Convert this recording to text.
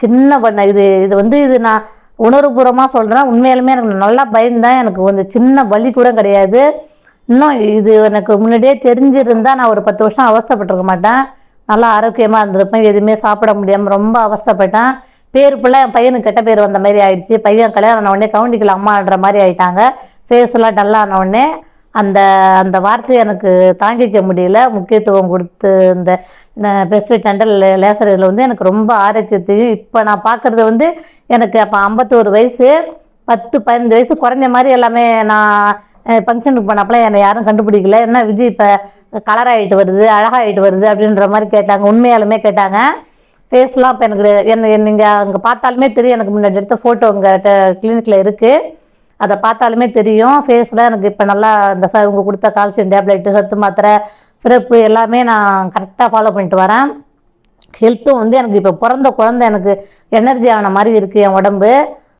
சின்ன பண்ண இது இது வந்து இது நான் உணர்வுபூர்வமாக சொல்கிறேன் உண்மையிலுமே எனக்கு நல்லா பயந்தேன் எனக்கு. வந்து சின்ன வலி கூட கிடையாது. இன்னும் இது எனக்கு முன்னாடியே தெரிஞ்சிருந்தால் நான் ஒரு பத்து வருஷம் அவஸ்தைப்பட்டிருக்க மாட்டேன். நல்லா ஆரோக்கியமாக இருந்திருப்பேன். எதுவுமே சாப்பிட முடியாமல் ரொம்ப அவஸ்தைப்பட்டேன். பேர் பிள்ளை என் பையனுக்கு கெட்ட பேர் வந்த மாதிரி ஆயிடுச்சு. பையன் கல்யாணம் ஆன உடனே கவுண்டிக்கல அம்மான்ற மாதிரி ஆயிட்டாங்க. ஃபேஸ் எல்லாம் டல்லான உடனே அந்த அந்த வார்த்தையை எனக்கு தாங்கிக்க முடியல. முக்கியத்துவம் கொடுத்து இந்த பெஸ்ட் டெண்டல் லேசர் இதில் வந்து எனக்கு ரொம்ப ஆரோக்கியத்தையும் இப்போ நான் பார்க்குறது வந்து எனக்கு அப்போ ஐம்பத்தோரு வயசு பத்து பதினஞ்சு வயசு குறைஞ்ச மாதிரி எல்லாமே நான் ஃபங்க்ஷனுக்கு போனப்பலாம் என்னை யாரும் கண்டுபிடிக்கல. என்ன விஜய் இப்போ கலர் ஆகிட்டு வருது அழகாகிட்டு வருது அப்படின்ற மாதிரி கேட்டாங்க. உண்மையாலுமே கேட்டாங்க. ஃபேஸ்லாம் இப்போ எனக்கு என்ன நீங்கள் அங்கே பார்த்தாலுமே தெரியும். எனக்கு முன்னாடி எடுத்த ஃபோட்டோ உங்கள் கிளினிக்கில் இருக்குது அதை பார்த்தாலுமே தெரியும். ஃபேஸில் எனக்கு இப்போ நல்லா இந்த சார் இவங்க கொடுத்த கால்சியம் டேப்லெட்டு சத்து மாத்திரை சிறப்பு எல்லாமே நான் கரெக்டாக ஃபாலோ பண்ணிட்டு வரேன். ஹெல்த்தும் வந்து எனக்கு இப்போ பிறந்த குழந்தை எனக்கு எனர்ஜி ஆன மாதிரி இருக்குது என் உடம்பு.